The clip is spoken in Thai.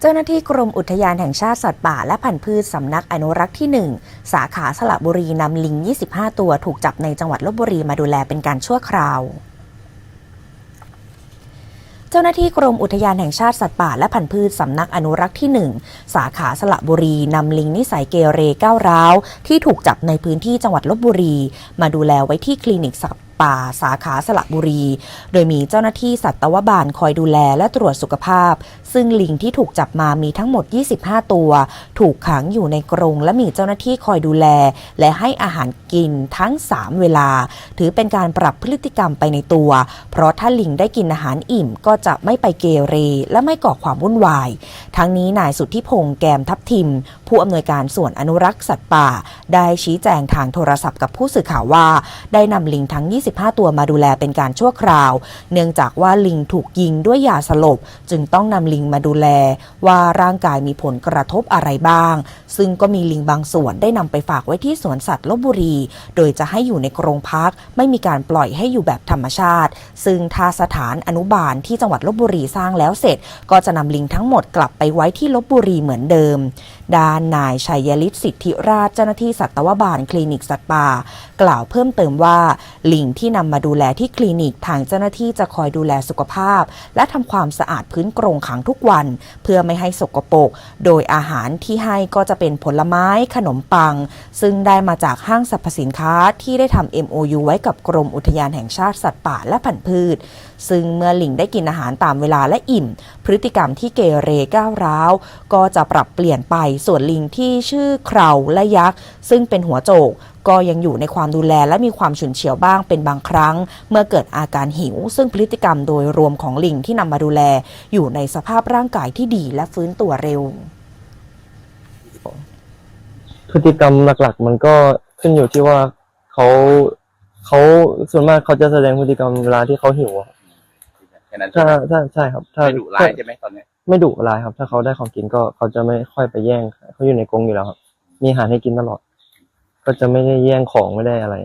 เจ้าหน้าที่กรมอุทยานแห่งชาติสัตว์ป่าและพันธุ์พืชสำนักอนุรักษ์ที่ 1 สาขาสระบุรีนำลิง 25 ตัวถูกจับในจังหวัดลบบุรีมาดูแลเป็นการชั่วคราว จ้าหน้าที่กรมอุทยานแห่งชาติสัตว์ป่าและพันธุ์พืชสำนักอนุรักษ์ที่ 1 สาขาสระบุรีนำลิงนิสัยเกเรก้าวร้าว ที่ถูกจับในพื้นที่จังหวัดลบบุรี มาดูแลไว้ที่คลินิกสัตว์ ป่าสาขาสระบุรี โดยมีเจ้าหน้าที่สัตวบาลคอยดูแลและตรวจสุขภาพ ซึ่งลิงที่ถูกจับมามีทั้งหมด 25 ตัว ถูกขังอยู่ในกรงและมีเจ้าหน้าที่คอยดูแล และให้อาหารกินทั้ง 3 เวลา ถือเป็นการปรับพฤติกรรมไปในตัว เพราะถ้าลิงได้กินอาหารอิ่มก็จะไม่ไปเกเร และไม่ก่อความวุ่นวาย ทั้งนี้นายสุทธิพงษ์แกมทับทิม ผู้อำนวยการส่วนอนุรักษ์สัตว์ป่า ได้ชี้แจงทางโทรศัพท์กับผู้สื่อข่าวว่า ได้นำลิงทั้ง25 ตัวมาดูแลเป็นการชั่วคราว เนื่องจากว่าลิงถูกยิงด้วยยาสลบ จึงต้องนำลิงมาดูแล ว่าร่างกายมีผลกระทบอะไรบ้าง ซึ่งก็มีลิงบางส่วนได้นำไปฝากไว้ที่สวนสัตว์ลบบุรี โดยจะให้อยู่ในกรงพัก ไม่มีการปล่อยให้อยู่แบบธรรมชาติ ซึ่งถ้าสถานอนุบาลที่จังหวัดลบบุรีสร้างแล้วเสร็จ ก็จะนำลิงทั้งหมดกลับไปไว้ที่ลบบุรีเหมือนเดิม ด้านนายชัยฤทธิ์สิทธิราชเจ้าหน้าที่สัตวบาลคลินิกสัตว์ป่า กล่าวเพิ่มเติมว่าลิงที่นำมาดูแลที่คลินิกทางเจ้าหน้าที่จะคอยดูแลสุขภาพ และทำความสะอาดพื้นกรงขังทุกวัน เพื่อไม่ให้สกปรกโดยอาหารที่ให้ก็จะเป็นผลไม้ขนมปัง ซึ่งได้มาจากห้างสรรพสินค้าที่ได้ทำ MOU ไว้กับกรมอุทยานแห่งชาติสัตว์ป่าและพันธุ์พืช ซึ่งเมื่อลิงได้กินอาหารตามเวลาและอิ่ม พฤติกรรมที่เกเรก้าวร้าว ก็จะปรับเปลี่ยนไปส่วนลิงที่ชื่อเคราและยักษ์ ซึ่งเป็นหัวโจก ก็ยังอยู่ในความดูแลและมีความฉุนเฉียวบ้างเป็นบางครั้ง เมื่อเกิดอาการหิว ซึ่งพฤติกรรมโดยรวมของลิงที่นำมาดูแล อยู่ในสภาพร่างกายที่ดีและฟื้นตัวเร็ว พฤติกรรมหลักๆ มันก็ขึ้นอยู่ที่ว่าเขาเขาส่วนมากเขาจะแสดงพฤติกรรมเวลาที่เขาหิวอะแค่นั้นใช่ถ้าไหมถ้าใช่ครับ ถ้าไม่ดุร้ายใช่ไหมตอนเนี้ยไม่ดุร้ายครับ ถ้าเขาได้ของกินก็เขาจะไม่ค่อยไปแย่งเขาอยู่ในกรงอยู่แล้วครับ มีอาหารให้กินตลอด ก็จะไม่ได้แย่งของไม่ได้อะไร